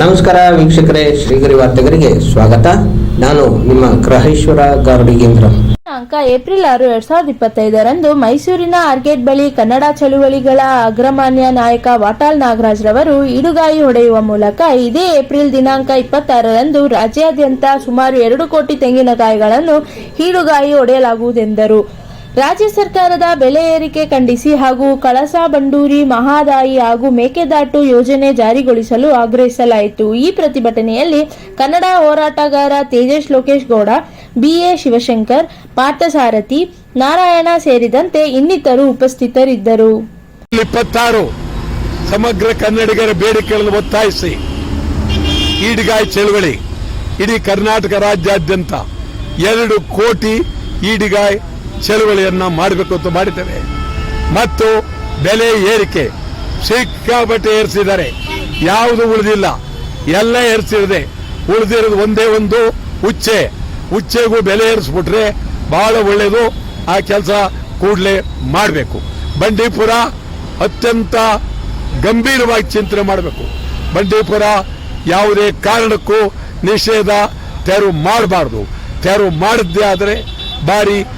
ನಮಸ್ಕಾರ ವೀಕ್ಷಕರೇ, ಶ್ರೀಗರಿ ವಾರ್ತೆಗರಿಗೆ ಸ್ವಾಗತ. ನಾನು ನಿಮ್ಮ ಗ್ರಹೇಶ್ವರ ಗಾರ್ಡಿಗೇಂದ್ರ ದಿನಾಂಕ ಏಪ್ರಿಲ್ ಆರು, ಎರಡ್ ಸಾವಿರದ ಇಪ್ಪತ್ತೈದರಂದು ಮೈಸೂರಿನ ಆರ್ಗೇಟ್ ಬಳಿ ಕನ್ನಡ ಚಳುವಳಿಗಳ ಅಗ್ರಮಾನ್ಯ ನಾಯಕ ವಾಟಾಳ್ ನಾಗರಾಜ್ ರವರು ಇಡುಗಾಯಿ ಹೊಡೆಯುವ ಮೂಲಕ ಇದೇ ಏಪ್ರಿಲ್ ದಿನಾಂಕ ಇಪ್ಪತ್ತಾರರಂದು ರಾಜ್ಯಾದ್ಯಂತ ಸುಮಾರು ಎರಡು ಕೋಟಿ ತೆಂಗಿನಕಾಯಿಗಳನ್ನು ಹೀಡುಗಾಯಿ ಹೊಡೆಯಲಾಗುವುದೆಂದರು ರಾಜ್ಯ ಸರ್ಕಾರದ ಬೆಲೆ ಏರಿಕೆ ಖಂಡಿಸಿ ಹಾಗೂ ಕಳಸಾ ಬಂಡೂರಿ ಮಹಾದಾಯಿ ಹಾಗೂ ಮೇಕೆದಾಟು ಯೋಜನೆ ಜಾರಿಗೊಳಿಸಲು ಆಗ್ರಹಿಸಲಾಯಿತು. ಈ ಪ್ರತಿಭಟನೆಯಲ್ಲಿ ಕನ್ನಡ ಹೋರಾಟಗಾರ ತೇಜಸ್ ಲೋಕೇಶ್ ಗೌಡ, ಬಿಎ ಶಿವಶಂಕರ್, ಪಾರ್ಥಸಾರಥಿ, ನಾರಾಯಣ ಸೇರಿದಂತೆ ಇನ್ನಿತರು ಉಪಸ್ಥಿತರಿದ್ದರು. ಇಪ್ಪತ್ತಾರು ಸಮಗ್ರ ಕನ್ನಡಿಗರ ಬೇಡಿಕೆಗಳನ್ನು ಒತ್ತಾಯಿಸಿ ಈಡಿಗಾಯಿ ಚಳುವಳಿ, ಇಡೀ ಕರ್ನಾಟಕ ರಾಜ್ಯಾದ್ಯಂತ ಎರಡು ಕೋಟಿ ಈಡಿಗಾಯಿ ಚಳುವಳಿಯನ್ನ ಮಾಡಬೇಕು ಅಂತ ಮಾಡಿದ್ದೇವೆ. ಮತ್ತು ಬೆಲೆ ಏರಿಕೆ ಸಿಕ್ಕಾಪಟ್ಟೆ ಏರಿಸಿದ್ದಾರೆ. ಯಾವುದು ಉಳಿದಿಲ್ಲ, ಎಲ್ಲ ಏರಿಸಿರದೆ ಉಳಿದಿರೋದು ಒಂದೇ ಒಂದು ಉಚ್ಚೆ. ಉಚ್ಚೆಗೂ ಬೆಲೆ ಏರಿಸ್ಬಿಟ್ರೆ ಬಹಳ ಒಳ್ಳೆಯದು ಆ ಕೆಲಸ ಕೂಡಲೇ ಮಾಡಬೇಕು. ಬಂಡೀಪುರ ಅತ್ಯಂತ ಗಂಭೀರವಾಗಿ ಚಿಂತನೆ ಮಾಡಬೇಕು. ಬಂಡೀಪುರ ಯಾವುದೇ ಕಾರಣಕ್ಕೂ ನಿಷೇಧ ತೆರವು ಮಾಡಬಾರ್ದು. ತೆರವು ಮಾಡಿದ್ದೇ ಆದರೆ ಭಾರಿ